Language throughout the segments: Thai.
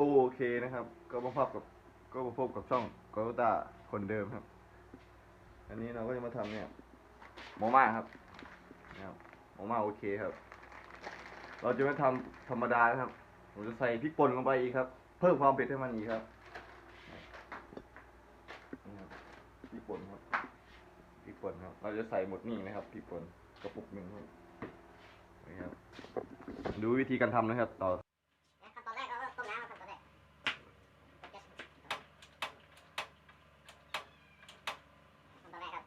โอเคนะครับ ก็มาพบกับก็มาพบกับช่องโกโต้าคนเดิมครับ อันนี้เราก็จะมาทำเนี่ยโมมาครับนะครับโมมาโอเคครับ เราจะไม่ทำธรรมดานะครับผมจะใส่พริกป่นลงไปอีกครับ เพิ่มความเผ็ดให้มันอีกครับนี่ครับพริกป่นครับพริกป่นครับ เราจะใส่หมดนี่นะครับพริกป่นกระปุกหนึ่งครับนี่ครับ ดูวิธีการทำนะครับ ต่อ ขั้นตอนแรกเราก็ต้มน้ำครับขั้นตอนแรกขั้นตอนแรกครับ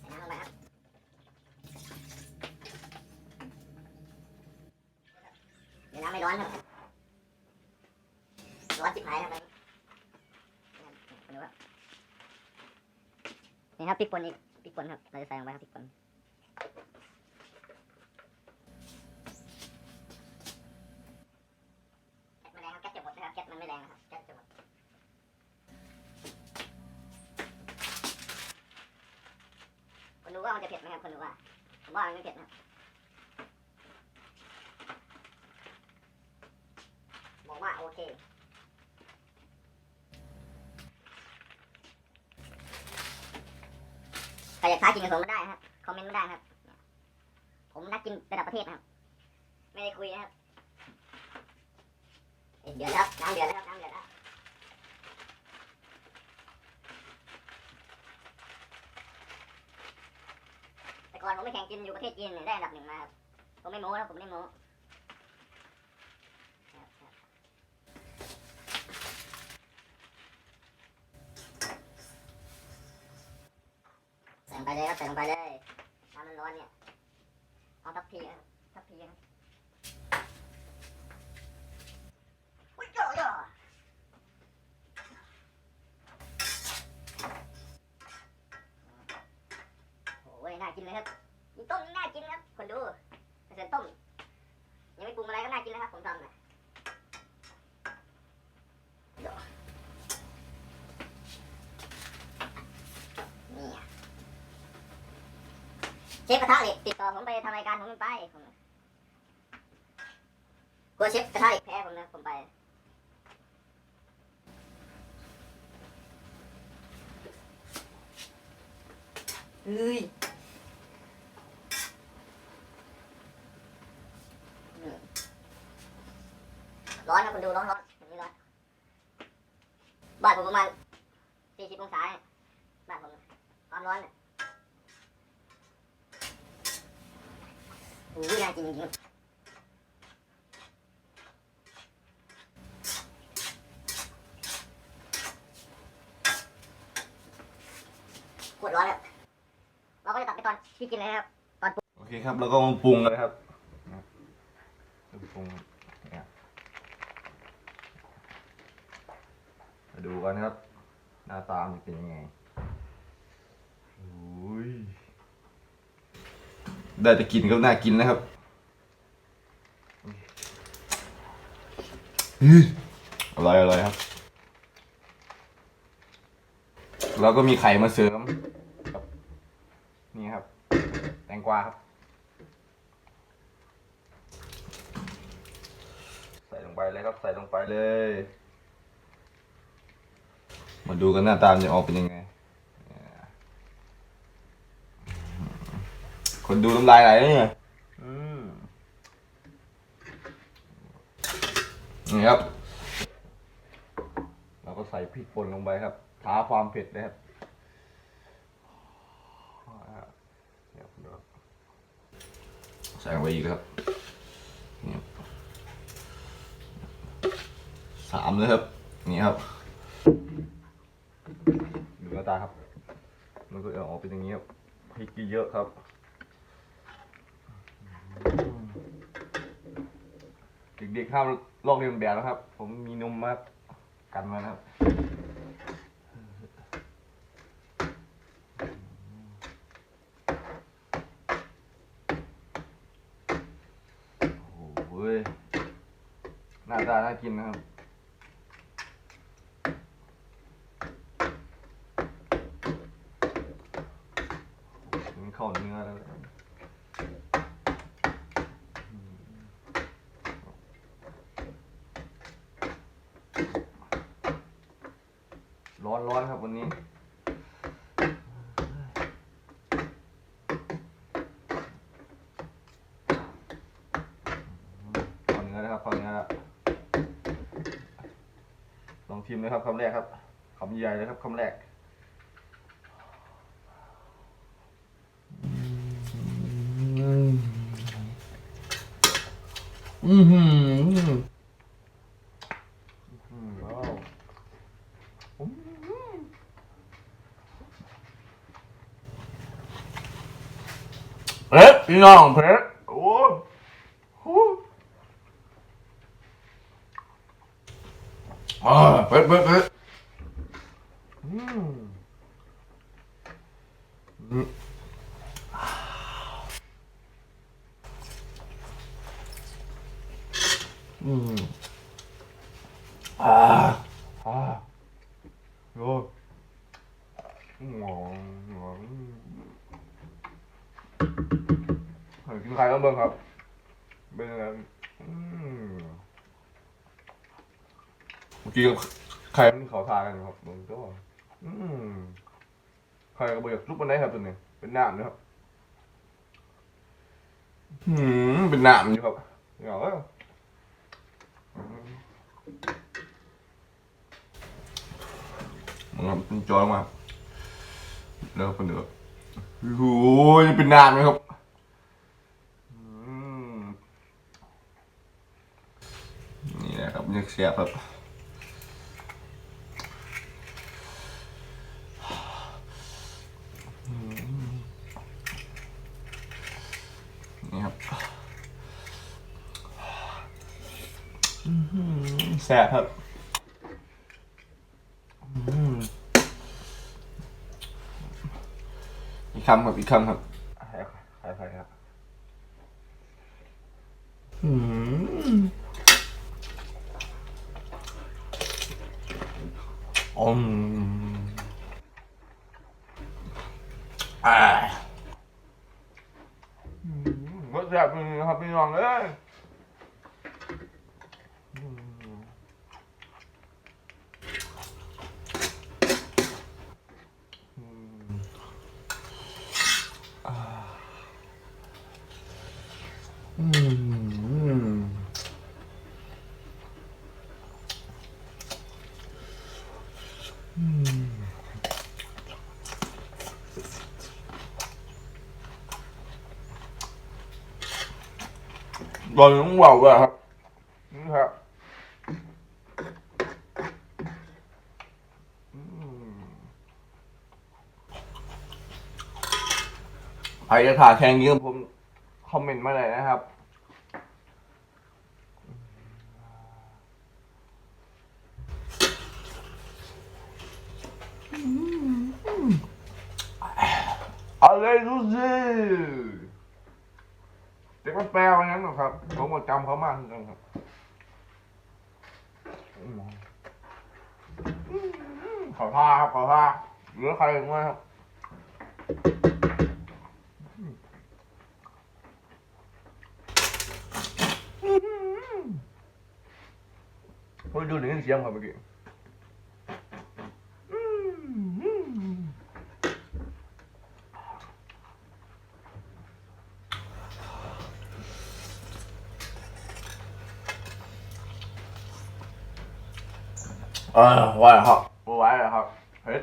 ใส่น้ำลงไปครับเดี๋ยวน้ำ ไม่ร้อนครับร้อนจิบหายครับไปดูครับนี่ครับพริกป่นอีกพริกป่นครับเราจะใส่ลงไปครับพริกป่นแก๊สไม่แรงครับแก๊สจะหมดนะครับแก๊สมันไม่แรงนะครับแก๊สจะหมดคนดูว่ามันจะเผ็ดไหมครับคนดูว่าผมว่ามันไม่เผ็ดนะครับ บอกว่าโอเค ใครอยากท้ากินกับผมก็ได้ครับ คอมเมนต์ไม่ได้นะครับ ผมนักกินระดับประเทศนะครับ ไม่ได้คุยนะครับ เดือดแล้วครับน้ำเดือดแล้วครับน้ำเดือดแล้วแต่ก่อนผมไม่แข่งกินอยู่ประเทศจีนเนี่ยได้อันดับหนึ่งมาครับ ผมไม่โม้นะผมไม่โม้ครับครับใส่ลง ไปเลยครับใส่ลงไปเลยน้ำมันร้อนเนี่ยเอาทัพพีครับทัพพีครับอุ้ยเจ้าเจ้าโอ้ยน่ากินเลยครับมีต้มนี่น่ากินครับคนดูเกษตรต้มยังไม่ปรุงอะไรก็น่ากินแล้วครับผมทำนะเดี๋ยวนี่อะ เชฟกระทะเหล็กติดต่อผมไปทำรายการผมไม่ไปผมกลัวเชฟกระทะเหล็กแพ้ผมนะผมไปเฮ้ยอืมร้อนนะคุณดูร้อนร้อนแบบนี้ร้อนบ้านผมประมาณสี่สิบองศาเนี่ยบ้านผมความร้อนเนี่ย โอ้ยน่ากินจริงๆปวดร้อนแล้วเราก็จะตัดไปตอนที่กินเลยนะครับ ตอนโอเคครับ แล้วก็มาปรุงเลยครับปรุงเนี่ยมาดูกันครับ หน้าตามันเป็นยังไงโอ้ย ได้แต่กินก็น่ากินนะครับอื้ออร่อยอร่อยครับ แล้วก็มีไข่มาเสริมครับนี่ครับ แตงกวาครับ ใส่ลงไปเลยครับ ใส่ลงไปเลย มาดูกันหน้าตามนจะออกเป็นยังไง คนดูน้ำลายไหลเลยเนี่ยอืมนี่ครับ เราก็ใส่พริกป่นลงไปครับท้าความเผ็ดเลยครับเนี่ยผมดูครับใส่ลงไปอีกครับนี่ครับสามเลยครับ นี่ครับดูหน้าตาครับ มันก็จะออกเป็นอย่างนี้ครับพริกเยอะๆครับ เด็กๆห้ามลอกเลียนแบบนะครับ ผมมีนมมากันมานะครับโอ้ยหน้าตาน่ากินนะครับเข้าเนื้อแล้ว อน ร้อนครับวันนี้ขอเนื้อนะครับขอเนื้อแล้วลองชิมนะครับคำแรกครับคำใหญ่เลยครับคำแรกอือหือ อืมว้าวอืม เอ๊ะ พี่น้องเพชรโอ้โหอ่าเพชรเพชรเพชรอืมอืมอ่า อ่าโอ้งงงง เฮ้ยกินไข่แล้วเบิ่งครับ เป็นยังไงอืมเมื่อกี้กับไข่มันเขาทากันครับเบิ่งก็อืมไข่กระเบือกลุกมันได้ครับตัวนี้เป็นน้ำนะครับอืมเป็นหนามอยู่ครับเหงาเอ้ยอืมมันจอยมาแล้วเป็นเดือดโอ้ยเป็นหนามเลยครับ อืม นี่นะครับยังเสียบครับนี่ครับแสบครับอีกคำครับอีกคำครับ ไข่ไข่ไข่ครับ อืม อืมอ่า อืมรสแซ่บจริงๆนะครับพี่น้องเอ้ยอืมอืม อืมอืม ตอนนี้ต้องว่าวอะครับนี่ครับอืมใครจะถ่ายแข่งยิงกับผมคอมเมนต์มาเลยนะครับอะไรดูสิ เด็กมันแปลว่างั้นหรอครับ ผมก็จำเขามากเหมือนกันครับขอท่าครับขอท่าเหลือใครอีกไหมครับผมดูหนึ่งเสียงครับเมื่อกี้ อ่าว่าครับบัวไว้เหรอครับเฮ้ย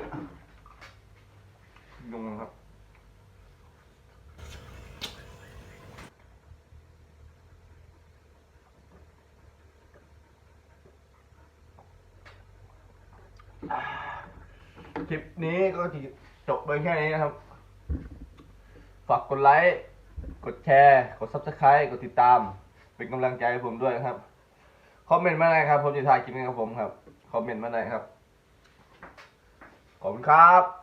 ยุงครับ คลิปนี้ก็จะจบไปแค่นี้นะครับ ฝากกดไลค์ กดแชร์ กด subscribe กดติดตาม เป็นกำลังใจให้ผมด้วยนะครับ คอมเมนต์มาหน่อยครับ ผมจะถ่ายคลิปนี้กับผมครับ คอมเมนต์มาหน่อยครับ ขอบคุณครับ